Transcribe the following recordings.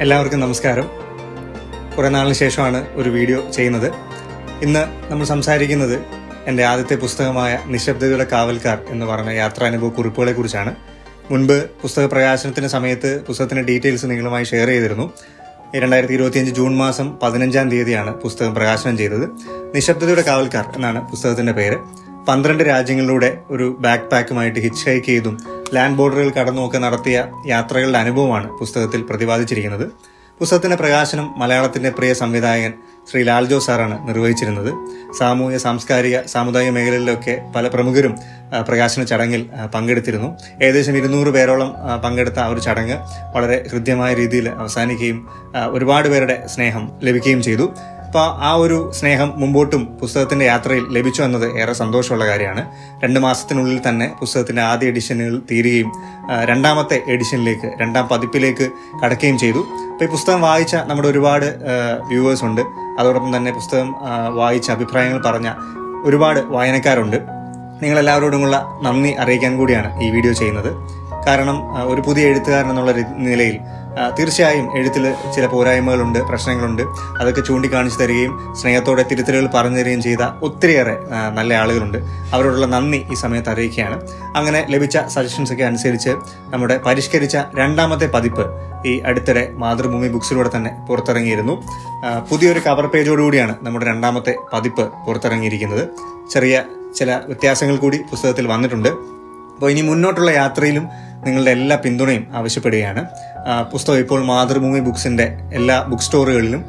എല്ലാവർക്കും നമസ്കാരം. കുറേ നാളിന് ശേഷമാണ് ഒരു വീഡിയോ ചെയ്യുന്നത്. ഇന്ന് നമ്മൾ സംസാരിക്കുന്നത് എന്റെ ആദ്യത്തെ പുസ്തകമായ നിശബ്ദതയുടെ കാവൽക്കാർ എന്ന് പറഞ്ഞ യാത്രാനുഭവ കുറിപ്പുകളെ കുറിച്ചാണ്. മുൻപ് പുസ്തക പ്രകാശനത്തിന്റെ സമയത്ത് പുസ്തകത്തിന്റെ ഡീറ്റെയിൽസ് നിങ്ങളുമായി ഷെയർ ചെയ്തിരുന്നു. രണ്ടായിരത്തി ഇരുപത്തിയഞ്ച് ജൂൺ മാസം പതിനഞ്ചാം തീയതിയാണ് പുസ്തകം പ്രകാശനം ചെയ്തത്. നിശബ്ദതയുടെ കാവൽക്കാർ എന്നാണ് പുസ്തകത്തിന്റെ പേര്. പന്ത്രണ്ട് രാജ്യങ്ങളിലൂടെ ഒരു ബാക്ക് പാക്കുമായിട്ട് ഹിച്ച് ഹൈക്ക് ചെയ്തും ലാൻഡ് ബോർഡറുകൾ കടന്നുമൊക്കെ നടത്തിയ യാത്രകളുടെ അനുഭവമാണ് പുസ്തകത്തിൽ പ്രതിപാദിച്ചിരിക്കുന്നത്. പുസ്തകത്തിന്റെ പ്രകാശനം മലയാളത്തിന്റെ പ്രിയ സംവിധായകൻ ശ്രീ ലാൽജോ സാറാണ് നിർവഹിച്ചിരുന്നത്. സാമൂഹ്യ സാംസ്കാരിക സാമുദായിക മേഖലകളിലൊക്കെ പല പ്രമുഖരും പ്രകാശന ചടങ്ങിൽ പങ്കെടുത്തിരുന്നു. ഏകദേശം ഇരുന്നൂറ് പേരോളം പങ്കെടുത്ത ആ ഒരു ചടങ്ങ് വളരെ ഹൃദ്യമായ രീതിയിൽ അവസാനിക്കുകയും ഒരുപാട് പേരുടെ സ്നേഹം ലഭിക്കുകയും ചെയ്തു. അപ്പോൾ ആ ഒരു സ്നേഹം മുമ്പോട്ടും പുസ്തകത്തിന്റെ യാത്രയിൽ ലഭിച്ചു എന്നത് ഏറെ സന്തോഷമുള്ള കാര്യമാണ്. രണ്ട് മാസത്തിനുള്ളിൽ തന്നെ പുസ്തകത്തിന്റെ ആദ്യ എഡിഷനുകൾ തീരുകയും രണ്ടാമത്തെ എഡിഷനിലേക്ക് രണ്ടാം പതിപ്പിലേക്ക് കടക്കുകയും ചെയ്തു. അപ്പോൾ ഈ പുസ്തകം വായിച്ച നമ്മുടെ ഒരുപാട് വ്യൂവേഴ്സ് ഉണ്ട്. അതോടൊപ്പം തന്നെ പുസ്തകം വായിച്ച അഭിപ്രായങ്ങൾ പറഞ്ഞ ഒരുപാട് വായനക്കാരുണ്ട്. നിങ്ങളെല്ലാവരോടുമുള്ള നന്ദി അറിയിക്കാൻ കൂടിയാണ് ഈ വീഡിയോ ചെയ്യുന്നത്. കാരണം ഒരു പുതിയ എഴുത്തുകാരൻ എന്നുള്ള നിലയിൽ തീർച്ചയായും എഴുത്തിൽ ചില പോരായ്മകളുണ്ട് പ്രശ്നങ്ങളുണ്ട്. അതൊക്കെ ചൂണ്ടിക്കാണിച്ചു തരികയും സ്നേഹത്തോടെ തിരുത്തലുകൾ പറഞ്ഞു തരികയും ചെയ്ത ഒത്തിരിയേറെ നല്ല ആളുകളുണ്ട്. അവരോടുള്ള നന്ദി ഈ സമയത്ത് അറിയിക്കുകയാണ്. അങ്ങനെ ലഭിച്ച സജഷൻസ് ഒക്കെ അനുസരിച്ച് നമ്മുടെ പരിഷ്കരിച്ച രണ്ടാമത്തെ പതിപ്പ് ഈ അടുത്തിടെ മാതൃഭൂമി ബുക്സിലൂടെ തന്നെ പുറത്തിറങ്ങിയിരുന്നു. പുതിയൊരു കവർ പേജോടുകൂടിയാണ് നമ്മുടെ രണ്ടാമത്തെ പതിപ്പ് പുറത്തിറങ്ങിയിരിക്കുന്നത്. ചെറിയ ചില വ്യത്യാസങ്ങൾ കൂടി പുസ്തകത്തിൽ വന്നിട്ടുണ്ട്. അപ്പോൾ ഇനി മുന്നോട്ടുള്ള യാത്രയിലും നിങ്ങളുടെ എല്ലാ പിന്തുണയും ആവശ്യപ്പെടുകയാണ്. പുസ്തകം ഇപ്പോൾ മാതൃഭൂമി ബുക്സിന്റെ എല്ലാ ബുക്ക് സ്റ്റോറുകളിലും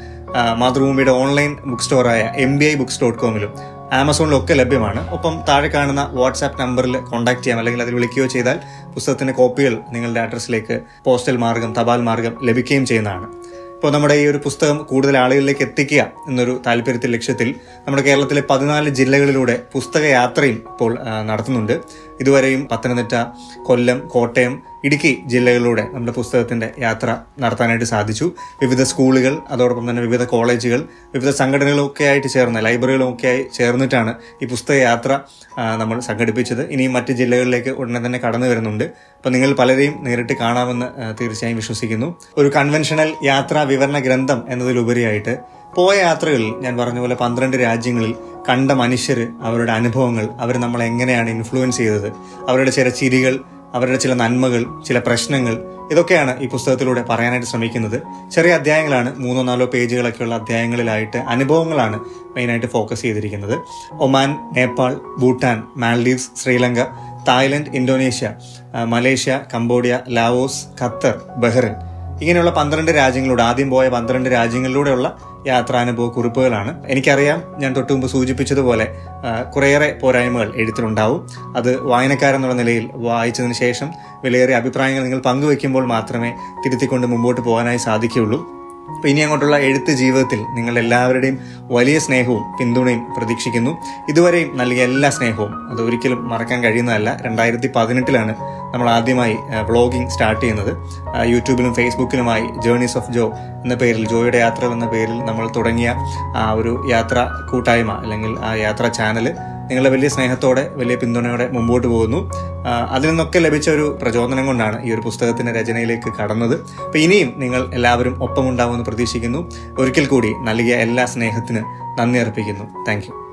മാതൃഭൂമിയുടെ online book സ്റ്റോറായ M B I books dot കോമിലും ആമസോണിലൊക്കെ ലഭ്യമാണ്. ഒപ്പം താഴെ കാണുന്ന വാട്സാപ്പ് നമ്പറിൽ കോൺടാക്ട് ചെയ്യാം അല്ലെങ്കിൽ അതിൽ വിളിക്കുകയോ ചെയ്താൽ പുസ്തകത്തിന്റെ കോപ്പികൾ നിങ്ങളുടെ അഡ്രസ്സിലേക്ക് പോസ്റ്റൽ മാർഗം തപാൽ മാർഗം ലഭിക്കുകയും ചെയ്യുന്നതാണ്. ഇപ്പോൾ നമ്മുടെ ഈ ഒരു പുസ്തകം കൂടുതൽ ആളുകളിലേക്ക് എത്തിക്കുക എന്നൊരു താല്പര്യത്തിൽ ലക്ഷ്യത്തിൽ നമ്മുടെ കേരളത്തിലെ പതിനാല് ജില്ലകളിലൂടെ പുസ്തക യാത്രയും ഇപ്പോൾ നടത്തുന്നുണ്ട്. ഇതുവരെയും പത്തനംതിട്ട കൊല്ലം കോട്ടയം ഇടുക്കി ജില്ലകളിലൂടെ നമ്മുടെ പുസ്തകത്തിന്റെ യാത്ര നടത്താനായിട്ട് സാധിച്ചു. വിവിധ സ്കൂളുകൾ അതോടൊപ്പം തന്നെ വിവിധ കോളേജുകൾ വിവിധ സംഘടനകളൊക്കെ ആയിട്ട് ചേർന്ന് ലൈബ്രറികളൊക്കെ ആയി ചേർന്നിട്ടാണ് ഈ പുസ്തക യാത്ര നമ്മൾ സംഘടിപ്പിച്ചത്. ഇനിയും മറ്റ് ജില്ലകളിലേക്ക് ഉടനെ തന്നെ കടന്നു വരുന്നുണ്ട്. അപ്പോൾ നിങ്ങൾ പലരെയും നേരിട്ട് കാണാമെന്ന് തീർച്ചയായും വിശ്വസിക്കുന്നു. ഒരു കൺവെൻഷണൽ യാത്രാ വിവരണ ഗ്രന്ഥം എന്നതിലുപരിയായിട്ട് പോയ യാത്രകളിൽ ഞാൻ പറഞ്ഞ പോലെ പന്ത്രണ്ട് രാജ്യങ്ങളിൽ കണ്ട മനുഷ്യർ അവരുടെ അനുഭവങ്ങൾ അവർ നമ്മളെ എങ്ങനെയാണ് ഇൻഫ്ലുവൻസ് ചെയ്തത് അവരുടെ ചില ചിരികൾ അവരുടെ ചില നന്മകൾ ചില പ്രശ്നങ്ങൾ ഇതൊക്കെയാണ് ഈ പുസ്തകത്തിലൂടെ പറയാനായിട്ട് ശ്രമിക്കുന്നത്. ചെറിയ അധ്യായങ്ങളാണ് മൂന്നോ നാലോ പേജുകളൊക്കെയുള്ള അധ്യായങ്ങളിലായിട്ട് അനുഭവങ്ങളാണ് മെയിനായിട്ട് ഫോക്കസ് ചെയ്തിരിക്കുന്നത്. Oman Nepal Bhutan Maldives Sri Lanka Thailand Indonesia Malaysia Cambodia Laos Qatar Bahrain. ഇങ്ങനെയുള്ള പന്ത്രണ്ട് രാജ്യങ്ങളിലൂടെ ആദ്യം പോയ പന്ത്രണ്ട് രാജ്യങ്ങളിലൂടെയുള്ള യാത്രാനുഭവ കുറിപ്പുകളാണ്. എനിക്കറിയാം ഞാൻ തൊട്ടു മുമ്പ് സൂചിപ്പിച്ചതുപോലെ കുറേയേറെ പോരായ്മകൾ എഴുത്തിലുണ്ടാവും. അത് വായനക്കാരെന്നുള്ള നിലയിൽ വായിച്ചതിന് ശേഷം വിലയേറിയ അഭിപ്രായങ്ങൾ നിങ്ങൾ പങ്കുവെക്കുമ്പോൾ മാത്രമേ തിരുത്തിക്കൊണ്ട് മുമ്പോട്ട് പോകാനായി സാധിക്കുകയുള്ളൂ. അപ്പൊ ഇനി അങ്ങോട്ടുള്ള എഴുത്ത് ജീവിതത്തിൽ നിങ്ങൾ എല്ലാവരുടെയും വലിയ സ്നേഹവും പിന്തുണയും പ്രതീക്ഷിക്കുന്നു. ഇതുവരെയും നൽകിയ എല്ലാ സ്നേഹവും അത് ഒരിക്കലും മറക്കാൻ കഴിയുന്നതല്ല. രണ്ടായിരത്തി പതിനെട്ടിലാണ് നമ്മൾ ആദ്യമായി വ്ളോഗിംഗ് സ്റ്റാർട്ട് ചെയ്യുന്നത്. യൂട്യൂബിലും ഫേസ്ബുക്കിലുമായി ജേർണീസ് ഓഫ് ജോ എന്ന പേരിൽ ജോയുടെ യാത്ര എന്ന പേരിൽ നമ്മൾ തുടങ്ങിയ ആ ഒരു യാത്ര കൂട്ടായ്മ അല്ലെങ്കിൽ ആ യാത്രാ ചാനൽ നിങ്ങളുടെ വലിയ സ്നേഹത്തോടെ വലിയ പിന്തുണയോടെ മുമ്പോട്ട് പോകുന്നു. അതിൽ നിന്നൊക്കെ ലഭിച്ച ഒരു പ്രചോദനം കൊണ്ടാണ് ഈ ഒരു പുസ്തകത്തിന്റെ രചനയിലേക്ക് കടന്നത്. അപ്പോൾ ഇനിയും നിങ്ങൾ എല്ലാവരും ഒപ്പമുണ്ടാവുമെന്ന് പ്രതീക്ഷിക്കുന്നു. ഒരിക്കൽ കൂടി നൽകിയ എല്ലാ സ്നേഹത്തിന് നന്ദി അർപ്പിക്കുന്നു. താങ്ക്